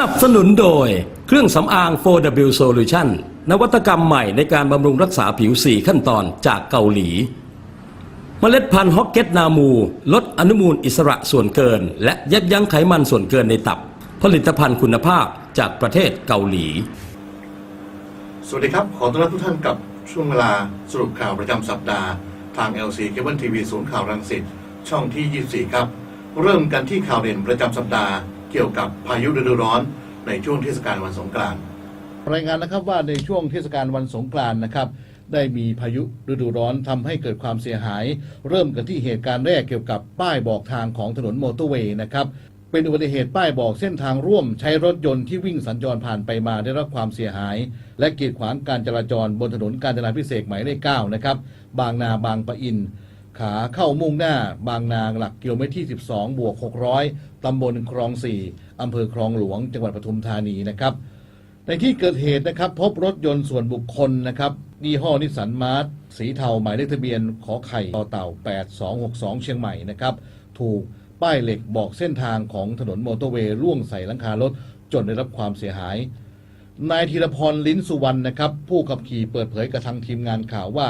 นับสนุนโดยเครื่องสำอาง 4W Solution นวัตกรรมใหม่ในการบำรุงรักษาผิว 4 ขั้นตอนจากเกาหลี เมล็ดพันธุ์ฮอกเก็ตนามู ลดอนุมูลอิสระส่วนเกิน และยับยั้งไขมันส่วนเกินในตับ ผลิตภัณฑ์คุณภาพจากประเทศเกาหลี สวัสดีครับ ขอต้อนรับทุกท่านกับช่วงเวลาสรุปข่าวประจำสัปดาห์ ทาง LC Cable TV ศูนย์ข่าวรังสิตช่องที่ 24 ครับ เริ่มกันที่ข่าวเด่นประจำสัปดาห์ เกี่ยวกับพายุฤดูร้อนในช่วงเทศกาลวันสงกรานต์รายงานนะครับว่าในช่วงเทศกาลวันสงกรานต์นะครับ ได้มีพายุฤดูร้อนทำให้เกิดความเสียหาย เริ่มกันที่เหตุการณ์แรกเกี่ยวกับป้ายบอกทางของถนนมอเตอร์เวย์นะครับเป็นอุบัติเหตุป้ายบอกเส้นทางร่วมใช้รถยนต์ที่วิ่งสัญจรผ่านไปมาได้รับความเสียหาย และกีดขวางการจราจรบนถนนกาญจนาพิเศษกหมายเลข9นะครับบางนาบางปะอิน ขาเข้ามุ่งหน้า บางนางหลักกิโลเมตรที่ 12 บวก 600 ตำบลคลอง 4 อำเภอคลองหลวง จังหวัดปทุมธานีนะครับ ในที่เกิดเหตุนะครับ พบรถยนต์ส่วนบุคคลนะครับยี่ห้อนิสสันมาร์ทสีเทาหมายเลขทะเบียนขอไข่ต่อเต่า 8262 เชียงใหม่นะครับ ถูกป้ายเหล็กบอกเส้นทางของถนนมอเตอร์เวย์ร่วงใส่หลังคารถจนได้รับความเสียหาย นายธีรพรลิ้นสุวรรณนะครับ ผู้ขับขี่เปิดเผยกับทางทีมงานข่าวว่า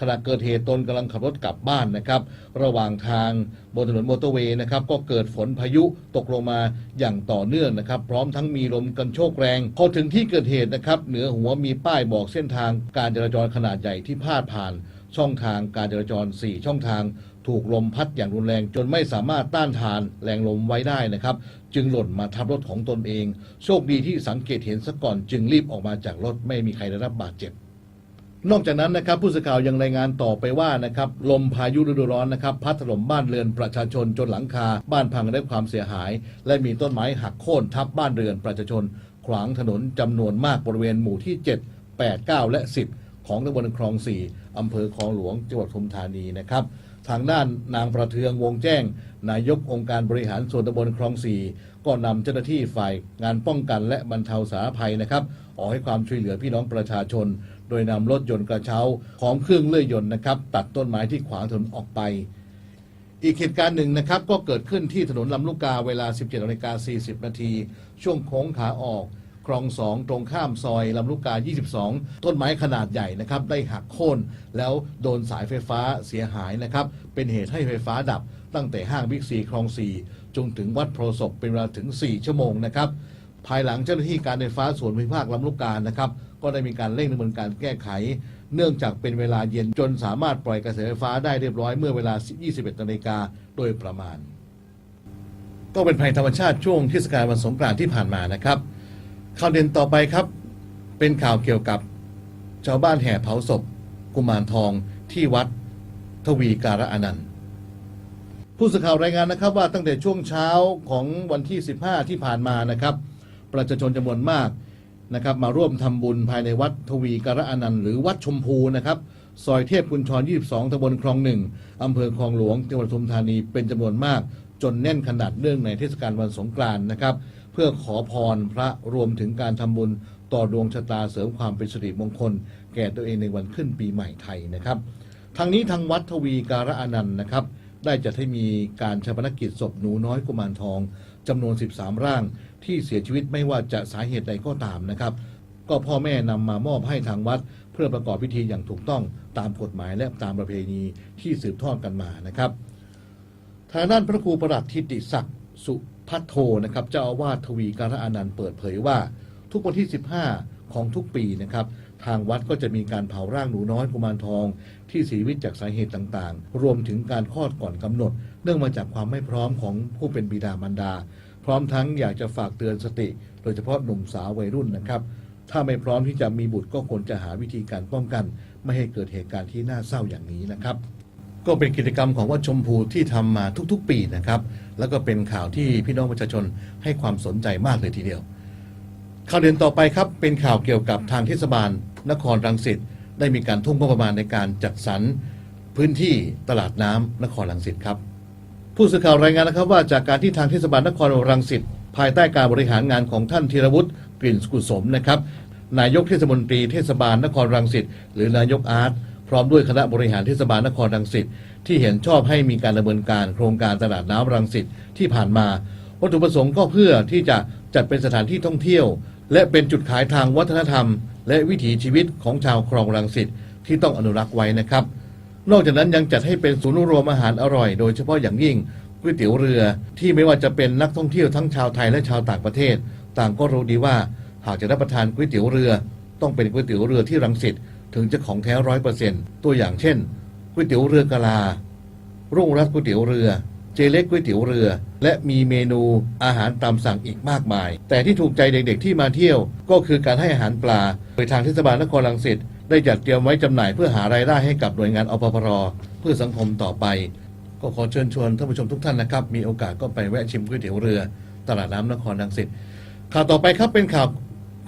ขณะเกิดเหตุตนกำลังขับรถกลับบ้านนะครับ ระหว่างทางบนถนนมอเตอร์เวย์นะครับ ก็เกิดฝนพายุตกลงมาอย่างต่อเนื่องนะครับ พร้อมทั้งมีลมกันโชกแรงพอถึงที่เกิดเหตุนะครับ เหนือหัวมีป้ายบอกเส้นทางการจราจรขนาดใหญ่ที่พาดผ่าน ช่องทางการจราจร 4 ช่องทางถูกลมพัดอย่างรุนแรงจนไม่สามารถต้านทานแรงลมไว้ได้นะครับ จึงหล่นมาทับรถของตนเอง โชคดีที่สังเกตเห็นซะก่อนจึงรีบออกมาจากรถไม่มีใครได้รับบาดเจ็บ นอกจากนั้นนะครับผู้สื่อข่าวยังรายงานต่อไปว่านะครับลมพายุฤดูร้อนนะครับพัดถล่มบ้านเรือนประชาชนจนหลังคา บ้านพังได้ความเสียหาย และมีต้นไม้หักโค่นทับบ้านเรือนประชาชน ขวางถนนจำนวนมากบริเวณหมู่ที่ 7 8 9 และ 10 ของตำบลคลอง4 อำเภอคลองหลวงจังหวัดปทุมธานีนะครับ ทางด้านนางประเทืองวงแจ้ง นายกองค์การบริหารส่วนตำบลคลองสี่ก็นำเจ้าหน้าที่ฝ่ายงานป้องกันและบรรเทาสาธารณภัยนะครับออกให้ความช่วยเหลือพี่น้องประชาชน โดยนำรถยนต์กระเช้าของเครื่องเลื่อยยนต์นะครับ ตัดต้นไม้ที่ขวางถนนออกไปอีกเหตุการณ์หนึ่งนะครับ ก็เกิดขึ้นที่ถนนลำลูกกาเวลา 17นาฬิกา40 นาที ช่วงโค้งขาออก คลองสองตรงข้ามซอยลำลูกกา 22 ต้นไม้ขนาดใหญ่นะครับได้หักโค่นแล้วโดนสายไฟฟ้าเสียหายนะครับเป็นเหตุให้ไฟฟ้าดับตั้งแต่ห้างบิ๊กซีคลอง4จนถึงวัดโพธิ์ศพเป็นเวลาถึง 4 ชั่วโมงนะครับภายหลังเจ้าหน้าที่การไฟฟ้าส่วนภูมิภาคลำลูกกานะครับก็ได้มีการเร่งดำเนินการแก้ไข เนื่องจากเป็นเวลาเย็นจนสามารถปล่อยกระแสไฟฟ้าได้เรียบร้อยเมื่อเวลา 21นาฬิกาโดยประมาณ ก็เป็นภัยธรรมชาติช่วงเทศกาลวันสงกรานต์ที่ผ่านมานะครับ ข่าวเด่นต่อไปครับ เป็นข่าวเกี่ยวกับชาวบ้านแห่เผาศพ กุมารทองที่วัดทวีการะอนันต์ผู้สื่อข่าวรายงานนะครับว่าตั้งแต่ช่วงเช้าของวันที่ 15 ที่ผ่านมานะครับ ประชาชนจำนวนมากนะครับ มาร่วมทำบุญภายในวัดทวีการะอนันต์หรือวัดชมพูนะครับซอยเทพกุญชร 22ตำบลคลองหนึ่งอำเภอคลองหลวงจังหวัดปทุมธานีเป็นจำนวนมาก จนแน่นขนาดเนื่องในเทศกาลวันสงกรานต์นะครับ พื่อขอพรพระรวมถึงการทำบุญต่อดวงชะตาเสริมความเป็นสิริมงคล แก่ตัวเองในวันขึ้นปีใหม่ไทยนะครับทางนี้ทางวัดทวีการะอนันต์นะครับ ได้จัดให้มีการชาปนกิจศพหนูน้อยกุมารทองจำนวน 13 ร่าง ที่เสียชีวิตไม่ว่าจะสาเหตุใดก็ตามนะครับ ก็พ่อแม่นำมามอบให้ทางวัด เพื่อประกอบพิธีอย่างถูกต้องตามกฎหมายและตามประเพณีที่สืบทอดกันมานะครับทางด้านพระครูประหลัดทิติศักดิ์สุ พัทโทนะครับเจ้าอาวาสทวีการะอนันต์เปิดเผยว่า ทุกวันที่ 15 ของทุกปีนะครับทางวัดก็จะมีการเผาร่างหนูน้อยกุมารทอง ที่เสียชีวิตจากสาเหตุต่างๆ รวมถึงการคลอดก่อนกำหนด เนื่องมาจากความไม่พร้อมของผู้เป็นบิดามารดา พร้อมทั้งอยากจะฝากเตือนสติ โดยเฉพาะหนุ่มสาววัยรุ่นนะครับ ถ้าไม่พร้อมที่จะมีบุตรก็ควรจะหาวิธีการป้องกัน ไม่ให้เกิดเหตุการณ์ที่น่าเศร้าอย่างนี้นะครับ ก็เป็นกิจกรรมของวัดชมพูที่ทำมาทุกๆ ปีนะครับ แล้วก็เป็นข่าวที่พี่น้องประชาชนให้ความสนใจมากเลยทีเดียว ข่าวเด่นต่อไปครับ เป็นข่าวเกี่ยวกับทางเทศบาล นครรังสิตได้มีการทุ่มงบประมาณในการจัดสรรพื้นที่ตลาดน้ำนครรังสิตครับผู้สื่อข่าวรายงานนะครับว่าจากการที่ทางเทศบาลนครรังสิตภายใต้การบริหารงานของท่านธีรวุฒิกลิ่นกุศลนะครับนายกเทศมนตรีเทศบาลนครรังสิตหรือนายกอาร์ต พร้อมด้วยคณะบริหารเทศบาลนครรังสิตที่เห็นชอบให้มีการดำเนินการโครงการตลาดน้ำรังสิตที่ผ่านมา วัตถุประสงค์ก็เพื่อที่จะจัดเป็นสถานที่ท่องเที่ยว และเป็นจุดขายทางวัฒนธรรม และวิถีชีวิตของชาวคลองรังสิตที่ต้องอนุรักษ์ไว้นะครับ นอกจากนั้นยังจัดให้เป็นศูนย์รวมอาหารอร่อยโดยเฉพาะอย่างยิ่งก๋วยเตี๋ยวเรือที่ไม่ว่าจะเป็นนักท่องเที่ยวทั้งชาวไทยและชาวต่างประเทศ ต่างก็รู้ดีว่าหากจะรับประทานก๋วยเตี๋ยวเรือ ต้องเป็นก๋วยเตี๋ยวเรือที่รังสิต ถึงจะของแท้ร้อยเปอร์เซ็นต์ตัวอย่างเช่นก๋วยเตี๋ยวเรือกะลา รุ่งรัตน์ก๋วยเตี๋ยวเรือ เจเล็กก๋วยเตี๋ยวเรือ และมีเมนูอาหารตามสั่งอีกมากมาย แต่ที่ถูกใจเด็กๆที่มาเที่ยว ก็คือการให้อาหารปลา โดยทางเทศบาลนครรังสิตได้จัดเตรียมไว้จำหน่ายเพื่อหารายได้ให้กับหน่วยงานอปพรเพื่อสังคมต่อไป ก็ขอเชิญชวนท่านผู้ชมทุกท่านนะครับ มีโอกาสก็ไปแวะชิมก๋วยเตี๋ยวเรือ ตลาดน้ำนครรังสิตข่าวต่อไปครับเป็นข่าว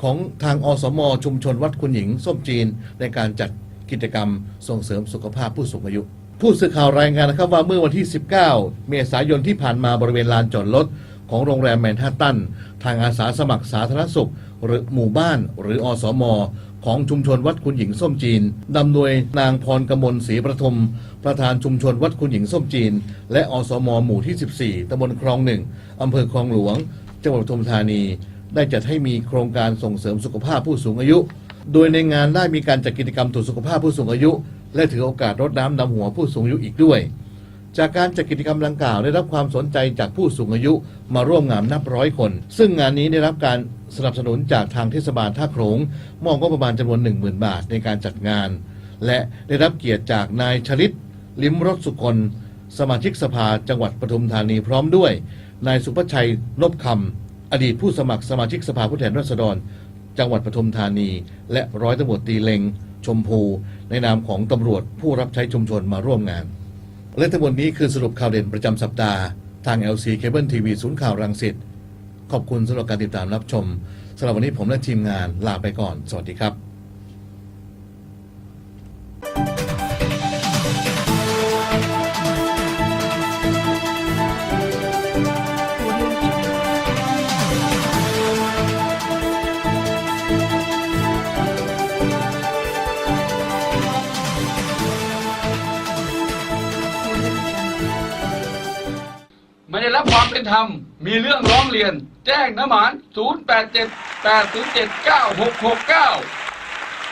ของทางอสม ชุมชนวัดคุณหญิงส้มจีน ในการจัดกิจกรรมส่งเสริมสุขภาพผู้สูงอายุ ผู้สื่อข่าวรายงานนะครับว่าเมื่อวันที่ 19 เมษายนที่ผ่านมาบริเวณลานจอดรถของโรงแรมแมนฮัตตัน ทางอาสาสมัครสาธารณสุข หรือหมู่บ้านหรืออสมของชุมชนวัดคุณหญิงส้มจีนนำโดยนางพรกมลศรีประทม ประธานชุมชนวัดคุณหญิงส้มจีน และอสมหมู่ที่ 14ตำบลคลองหนึ่งอำเภอคลองหลวง จังหวัดปทุมธานี ได้จัดให้มีโครงการส่งเสริมสุขภาพผู้สูงอายุ โดยในงานได้มีการจัดกิจกรรมตรวจสุขภาพผู้สูงอายุ และถือโอกาสรดน้ำดำหัวผู้สูงอายุอีกด้วย จากการจัดกิจกรรมดังกล่าวได้รับความสนใจจากผู้สูงอายุมาร่วมงานนับร้อยคน ซึ่งงานนี้ได้รับการสนับสนุนจากทางเทศบาลท่าโขลงมอบงบประมาณจำนวน 10,000 บาทในการจัดงาน และได้รับเกียรติจากนายชลิต ลิมรสสุคนสมาชิกสภาจังหวัดปทุมธานีพร้อมด้วย นายสุภชัยนบคำ อดีตผู้สมัครสมาชิกสภาผู้แทนราษฎร จังหวัดปทุมธานี และร้อยตำรวจตรีเลงชมพู ในนามของตำรวจผู้รับใช้ชุมชนมาร่วมงาน และทั้งหมดนี้คือสรุปข่าวเด่นประจำสัปดาห์ ทาง LC Cable TV ศูนย์ข่าวรังสิตขอบคุณสำหรับการติดตามรับชมสำหรับวันนี้ผมและทีมงานลาไปก่อน สวัสดีครับ นธรรม มีเรื่องร้องเรียน แจ้งน้ำหมาน 087 807 9669